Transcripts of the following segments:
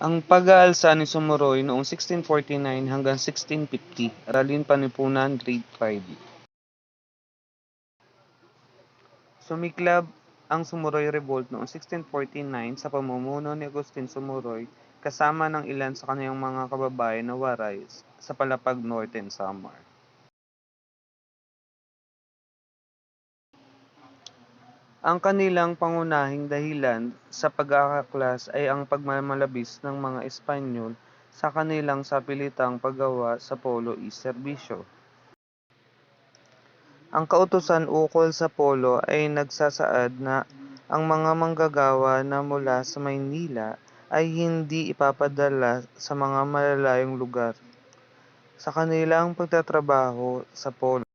Ang pag-aalsa ni Sumuroy noong 1649 hanggang 1650, Aralin Panipunan, Grade 5. Sumiklab ang Sumuroy Revolt noong 1649 sa pamumuno ni Agustin Sumuroy kasama ng ilan sa kanyang mga kababayan na waray sa palapag Northern Samar. Ang kanilang pangunahing dahilan sa pag-aaklas ay ang pagmamalabis ng mga Espanyol sa kanilang sapilitang paggawa sa polo is serbisyo. Ang kautusan ukol sa polo ay nagsasaad na ang mga manggagawa na mula sa Maynila ay hindi ipapadala sa mga malalayong lugar sa kanilang pagtatrabaho sa polo.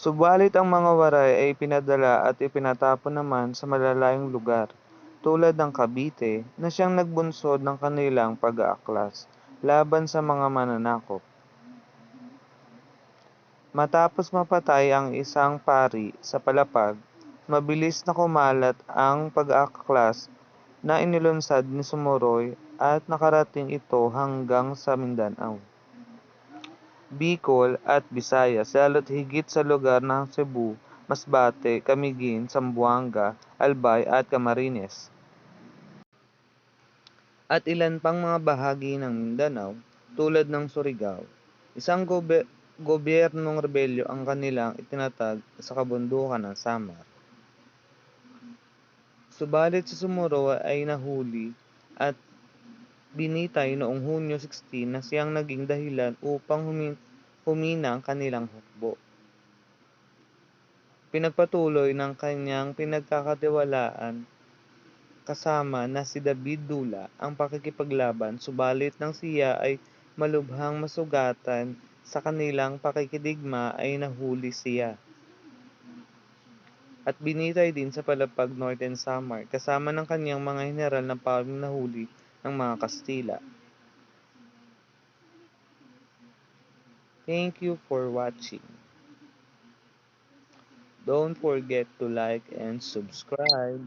Subalit ang mga waray ay pinadala at ipinatapon naman sa malalayong lugar, tulad ng Cavite na siyang nagbunsod ng kanilang pag-aaklas laban sa mga mananakop. Matapos mapatay ang isang pari sa palapag, mabilis na kumalat ang pag-aaklas na inilunsad ni Sumuroy at nakarating ito hanggang sa Mindanao. Bicol at Visayas, lalo't higit sa lugar ng Cebu, Masbate, Camiguin, Zamboanga, Albay at Camarines. At ilan pang mga bahagi ng Mindanao tulad ng Surigao. Isang gobe- gobyernong rebelyo ang kanilang itinatag sa kabundukan ng Samar. Subalit si Sumuro ay nahuli at binitay noong Hunyo 16 na siyang naging dahilan upang humi- humina ang kanilang hukbo. Pinagpatuloy ng kanyang pinagkakatiwalaan kasama na si David Dula ang pakikipaglaban subalit nang siya ay malubhang masugatan sa kanilang pakikidigma ay nahuli siya. At binitay din sa palapag Northern Samar kasama ng kanyang mga general na pawing nahuli ng mga Kastila. Thank you for watching. Don't forget to like and subscribe.